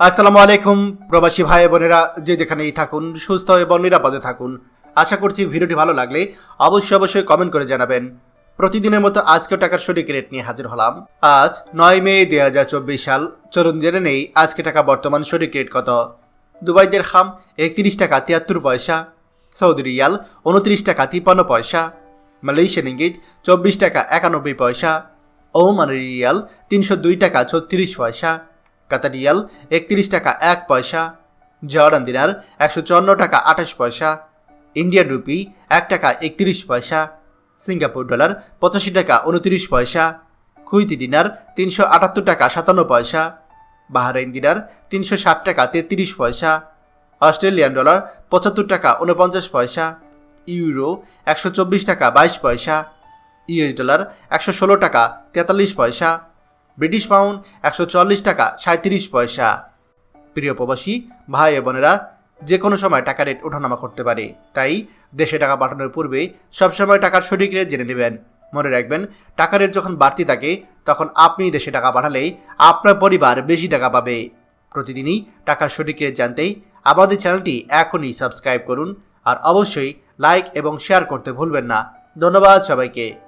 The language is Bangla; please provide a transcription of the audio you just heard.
আসসালামু আলাইকুম, প্রবাসী ভাই বোনেরা যে যেখানেই থাকুন, সুস্থ এবং নিরাপদে থাকুন। আশা করছি ভিডিওটি ভালো লাগলে অবশ্যই অবশ্যই কমেন্ট করে জানাবেন। প্রতিদিনের মতো আজকেও টাকার সঠিক রেট নিয়ে হাজির হলাম। আজ নয় মে দুই হাজার চব্বিশ সাল। চলুন জেনে নেই আজকে টাকা বর্তমান সঠিক রেট কত। দুবাইদের খাম একত্রিশ টাকা তিয়াত্তর পয়সা, সৌদি রিয়াল উনত্রিশ টাকা তিপ্পান্ন পয়সা, মালয়েশিয়ান ইঙ্গিত চব্বিশ টাকা একানব্বই পয়সা, ওমান রিয়াল তিনশো দুই টাকা ছত্রিশ পয়সা কাতার রিয়াল একত্রিশ টাকা এক পয়সা, জর্ডান দিনার একশো চুয়ান্ন টাকা আঠাশ পয়সা, ইন্ডিয়ান রুপি এক টাকা একত্রিশ পয়সা, সিঙ্গাপুর ডলার পঁচাশি টাকা উনত্রিশ পয়সা, কুইতি দিনার তিনশো আটাত্তর টাকা সাতান্ন পয়সা, বাহারাইন দিনার তিনশো ষাট টাকা তেত্রিশ পয়সা, অস্ট্রেলিয়ান ডলার পঁচাত্তর টাকা উনপঞ্চাশ পয়সা, ইউরো একশো চব্বিশ টাকা বাইশ পয়সা, ইউএস ডলার একশো ষোলো টাকা তেতাল্লিশ পয়সা ব্রিটিশ পাউন্ড একশো চল্লিশ টাকা সাঁত্রিশ পয়সা। প্রিয় প্রবাসী, ভাই বোনেরা, যে কোনো সময় টাকা রেট ওঠানামা করতে পারে। তাই দেশে টাকা পাঠানোর পূর্বে সবসময় টাকার সঠিক রেট জেনে নেবেন। মনে রাখবেন, টাকা রেট যখন বাড়তি থাকে, তখন আপনি দেশে টাকা পাঠালেই আপনার পরিবার বেশি টাকা পাবে। প্রতিদিনই টাকার সঠিক রেট জানতেই আমাদের চ্যানেলটি এখনই সাবস্ক্রাইব করুন। আর অবশ্যই লাইক এবং শেয়ার করতে ভুলবেন না। ধন্যবাদ সবাইকে।